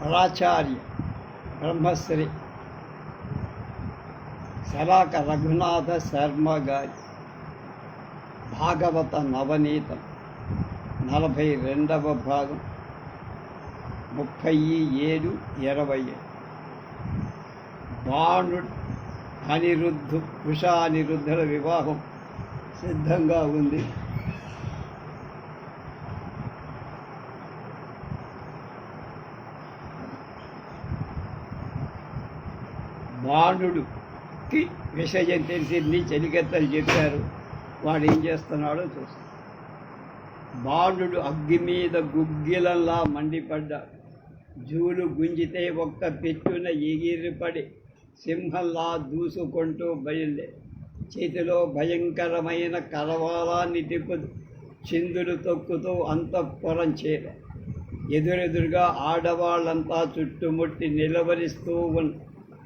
పరాచార్య బ్రహ్మశ్రీ శలాక రఘునాథ శర్మ గారి భాగవత నవనీతం నలభై రెండవ భాగం ముప్పై ఏడు. ఇరవై బాణు అనిరుద్ధు కుషానిరుద్ధుల వివాహం సిద్ధంగా ఉంది. బాణుడుకి విషయం తెలిసింది చెలికెత్తలు చెప్పారు వాడు ఏం చేస్తున్నాడో చూస్తాం. బాణుడు అగ్గి మీద గుగ్గిలంలా మండిపడ్డాడు. జూలు గుంజితే ఒక్క పెట్టున ఎగిరిపడి సింహంలా దూసుకుంటూ బయలుదేరి చేతిలో భయంకరమైన కరవాలాన్ని తిప్పుతూ చిందులు తొక్కుతూ అంతఃపురం చేర. ఎదురెదురుగా ఆడవాళ్ళంతా చుట్టుముట్టి నిలవరిస్తూ ఉన్న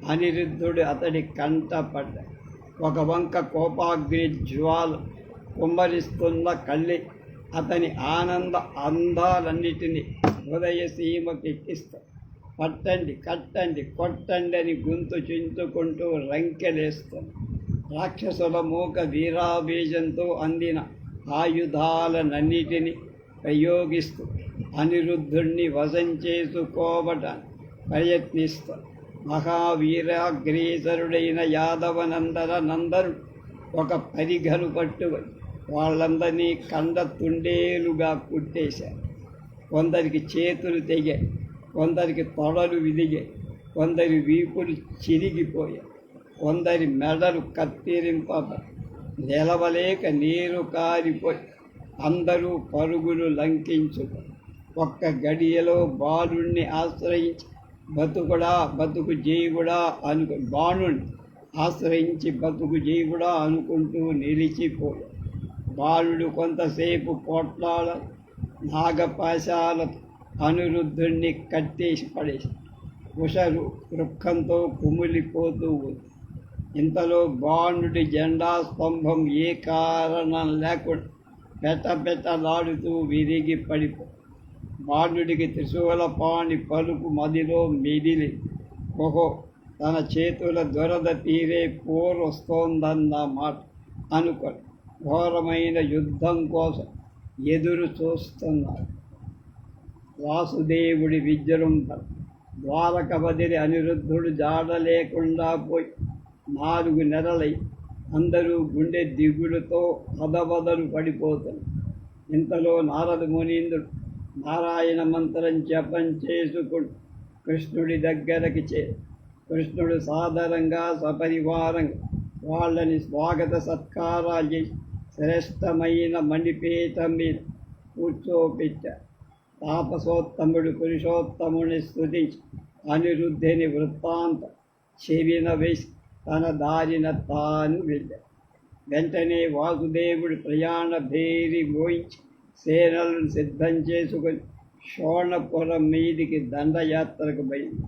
అనిరుద్ధుడు అతడి కంట పడ్డ ఒక వంక కోపాగ్ని జ్వాలు కుమ్మరిస్తున్న కళ్ళి అతని ఆనంద అందాలన్నిటినీ హృదయ సీమకెక్కిస్తాడు పట్టండి కట్టండి కొట్టండి అని గొంతు చించుకుంటూ రంకెలేస్తాను రాక్షసుల మూక వీరాబీజంతో అందిన ఆయుధాలనన్నిటినీ ప్రయోగిస్తూ అనిరుద్ధుణ్ణి వశం చేసుకోవటాన్ని ప్రయత్నిస్తాడు మహావీరాగ్రేసరుడైన యాదవనందర నందరు ఒక పరిఘను పట్టుకొని వాళ్ళందరినీ కండ తుండేలుగా కుట్టేశారు. కొందరికి చేతులు తెగాయి కొందరికి తొడలు విదిగాయి కొందరి వీపులు చిరిగిపోయాయి. కొందరి మెడలు కత్తిరింప నిలవలేక నీరు కారిపోయి అందరూ పరుగులు లంకించుకు ఒక్క గడియలో బాలుణ్ణి ఆశ్రయించి బతుకుడా బతుకు జీవుడా అనుకు బాణుని ఆశ్రయించి బతుకు జీవుడా అనుకుంటూ నిలిచిపో. బాలుడు కొంతసేపు పోట్లాడ నాగపాశాల అనిరుద్ధుణ్ణి కట్టేసి పడేసి ఉషరు వృక్షంతో కుమిలిపోతూ ఉంది. ఇంతలో బాణుడి జెండా స్తంభం ఏ కారణం లేకుండా పెట పెటలాడుతూ విరిగి పడిపో బాణుడికి త్రిశూలపాణి పలుకు మదిలో మిదిలి కొహో తన చేతుల దొరద తీరే పోరు వస్తోందన్న మాట అనుకొని ఘోరమైన యుద్ధం కోసం ఎదురు చూస్తున్నారు. వాసుదేవుడి విజృంభణ ద్వారక బదిలి అనిరుద్ధుడు జాడ లేకుండా పోయి నాలుగు నెలలై అందరూ గుండె దిగులుతో అదబదలు పడిపోతున్నారు. ఇంతలో నారద మునీంద్రుడు నారాయణ మంత్రం జపం చేసుకు కృష్ణుడి దగ్గరకి చే కృష్ణుడు సాదరంగా సపరివారంగా వాళ్ళని స్వాగత సత్కారాలు చేసి శ్రేష్టమైన మణిపీఠం మీద కూర్చోపెట్టారు తాపసోత్తముడు పురుషోత్తముని స్థుతించి అనిరుద్ధిని వృత్తాంత చెవిన వేసి తన దారిన తాను వెళ్ళాడు వెంటనే వాసుదేవుడు ప్రయాణ భేరి మోయించి సేనలను సిద్ధం చేసుకుని షోణపురం మీదికి దండయాత్రకు పోయింది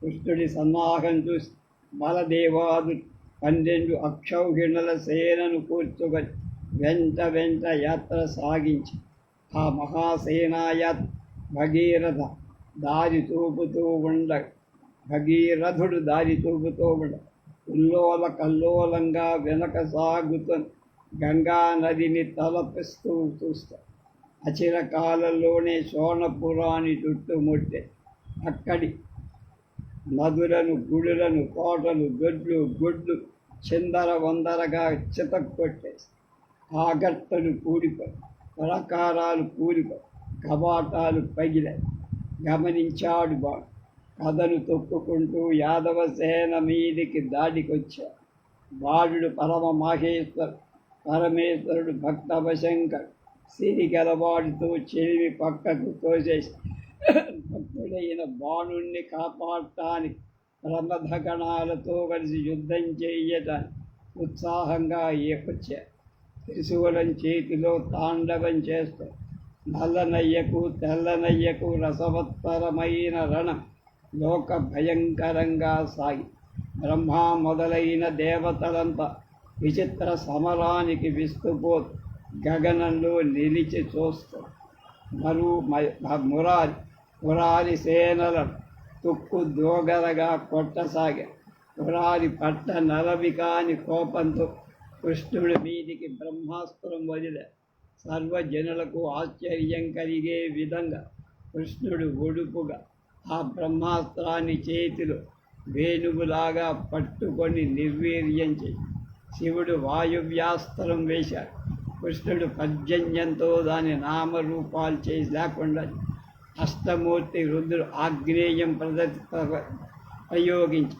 కృష్ణుడి సన్నాహం చూసి బలదేవాదు పన్నెండు అక్షౌహిణుల సేనను కూర్చుకొని వెంట వెంట యాత్ర సాగించి ఆ మహాసేనాయాత్ భగీరథ దారి చూపుతూ ఉండ భగీరథుడు దారి చూపుతూ ఉండ ఉల్లోల కల్లోలంగా వెనక సాగుతూ గంగా నదిని తలపిస్తూ చూస్తా. అచిరకాలంలోనే సోనపురాన్ని చుట్టుముట్టే అక్కడి నదులను గుడులను కోటలు దొడ్లు గుడ్లు చిందర వందరగా చితక్కొట్టేసి ఆగట్టలు కూడిపోయి పలకారాలు కూలిపోయి కబాటాలు పగిలాయి. గమనించాడు బాడు కథను తొక్కుకుంటూ యాదవ సేన మీదికి దాడికొచ్చాడు బాలుడు పరమ మహేశ్వరుడు పరమేశ్వరుడు భక్తవశంకర్ సిరి గలవాడితో చెలిమి పక్కకు తోసేసి భక్తుడైన బాణుణ్ణి కాపాడటానికి రమధగణాలతో కలిసి యుద్ధం చేయట ఉత్సాహంగా వచ్చారు త్రిశూలం చేతిలో తాండవం చేస్తూ నల్లనయ్యకు తెల్లనయ్యకు రసవత్తరమైన రణం లోక భయంకరంగా సాగి బ్రహ్మ మొదలైన దేవతలంతా విచిత్ర సమరానికి విస్తుపోతూ గగనంలో నిలిచి చూస్తూ మరు మ- మురారి మురారి సేనలను తుక్కు దోగరగా కొట్టసాగా మురారి పట్ట నలవి కాని కోపంతో కృష్ణుడి మీదికి బ్రహ్మాస్త్రం వదిలే సర్వజనులకు ఆశ్చర్యం కలిగే విధంగా కృష్ణుడు ఒడుపుగా ఆ బ్రహ్మాస్త్రాన్ని చేతిలో వేణువులాగా పట్టుకొని నిర్వీర్యం చేసి శివుడు వాయువ్యాస్త్రం వేశాడు. కృష్ణుడు పర్జన్యంతో దాని నామరూపాలు చేసి లేకుండా అష్టమూర్తి రుద్రుడు ఆగ్నేయం ప్రదర్శి ప్రయోగించి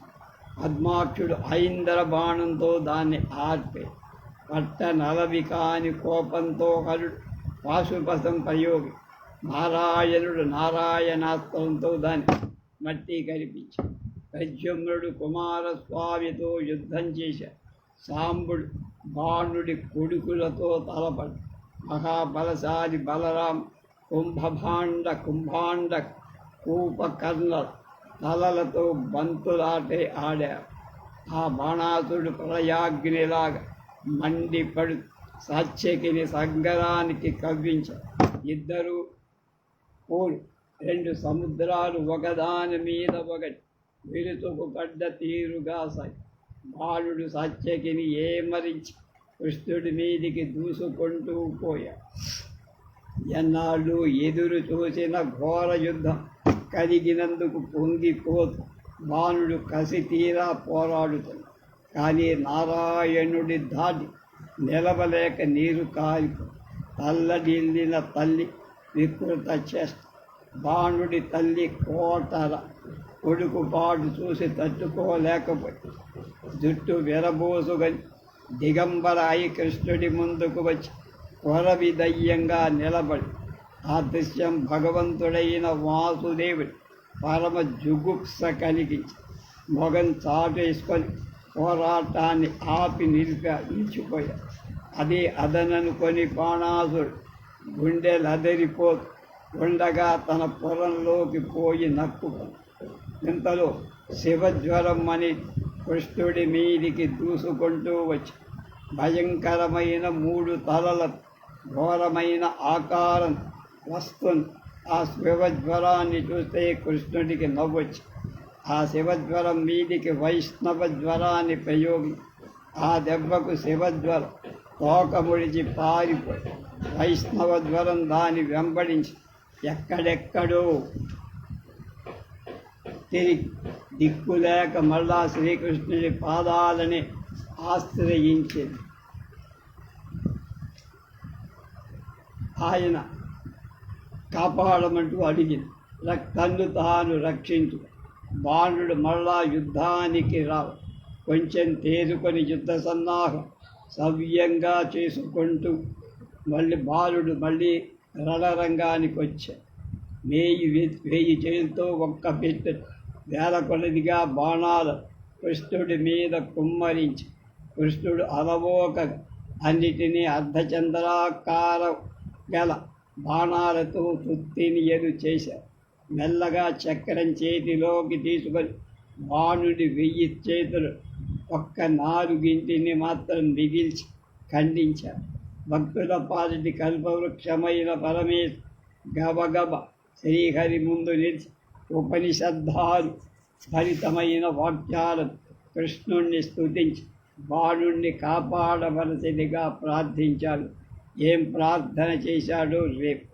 పద్మాక్షుడు ఐందర బాణంతో దాన్ని ఆర్పే. పట్ట నలవి కాని కోపంతో హరుడు వాసుపసం ప్రయోగి. నారాయణుడు నారాయణాస్త్రంతో దాన్ని మట్టి కనిపించి ప్రద్యుమ్నుడు కుమారస్వామితో యుద్ధం చేశాడు. సాంబుడు బాణుడి కొడుకులతో తలపడి మహాబలశాలి బలరాం కుంభభాండ కుంభాండ కూపకర్ణ తలలతో బంతులాటే ఆడారు. ఆ బాణాసుడు ప్రయాగ్నిలాగా మండిపడు సత్యకిని సంగరానికి కవ్వించారు ఇద్దరు పూలు రెండు సముద్రాలు ఒకదాని మీద ఒకటి విరుతుకు పడ్డ తీరుగా సాగి బాలుడు సత్యకిని ఏమరించి కృష్ణుడి మీదికి దూసుకుంటూ పోయా. ఎన్నాళ్ళు ఎదురు చూసిన ఘోర యుద్ధం కలిగినందుకు పొంగిపోతూ బాణుడు కసి తీరా పోరాడుతుంది కానీ నారాయణుడి దాటి నిలవలేక నీరు కారిపో. తల్లడిల్లిన తల్లి వికృత చేస్త. బాణుడి తల్లి కోటర. కొడుకు పాటు చూసి తట్టుకోలేకపోయింది జుట్టు విరబోసుగని దిగంబరాయి కృష్ణుడి ముందుకు వచ్చి కొరవిదయ్యంగా నిలబడి ఆ దృశ్యం భగవంతుడైన వాసుదేవుడు పరమ జుగుప్స కలిగించి మొగం చాటేసుకొని పోరాటాన్ని ఆపి నిలిపా నిలిచిపోయాడు. అది అదననుకొని బాణాసుడు గుండెలదరిపోతూ ఉండగా తన పొలంలోకి పోయి నక్కు ఇంతలో శివజ్వరం అని కృష్ణుడి మీదికి దూసుకుంటూ వచ్చి భయంకరమైన మూడు తలల ఘోరమైన ఆకారం వస్తుంది ఆ శివజ్వరాన్ని చూస్తే కృష్ణుడికి నవ్వొచ్చు ఆ శివజ్వరం మీదికి వైష్ణవ జ్వరాన్ని ప్రయోగి ఆ దెబ్బకు శివజ్వరం తోక ముడిచి పారిపోయి వైష్ణవ జ్వరం దాన్ని వెంబడించి ఎక్కడెక్కడో తిరిగి దిక్కులేక మళ్ళా శ్రీకృష్ణుడి పాదాలని ఆశ్రయించింది. ఆయన కాపాడమంటూ అడిగింది. తన్ను తాను రక్షించు. బాణుడు మళ్ళా యుద్ధానికి రావు. కొంచెం తేరుకొని యుద్ధ సన్నాహం సవ్యంగా చేసుకుంటూ మళ్ళీ బాలుడు మళ్ళీ రణరంగానికి వచ్చాడు వేయి వేయి చేతితో ఒక్క పెట్టు వేల కొలదిగా బాణాలు కృష్ణుడి మీద కుమ్మరించి కృష్ణుడు అలవోక అన్నిటినీ అర్ధచంద్రాకార గల బాణాలతో తుత్తిని ఎదు చేశారు మెల్లగా చక్రం చేతిలోకి తీసుకొని బాణుడి వెయ్యి చేతులు ఒక్క నాలుగింటిని మాత్రం మిగిల్చి ఖండించారు భక్తుల పాలిటి కల్పవృక్షమైన పరమేశ్ గబగబ శ్రీహరి ముందు నిలిచి ఉపనిషద్ధాలు ఫలితమైన వాక్యాలను కృష్ణుణ్ణి స్తుతించి బాణుణ్ణి కాపాడవలసిదిగా ప్రార్థించాడు. ఏం ప్రార్థన చేశాడో రేపు?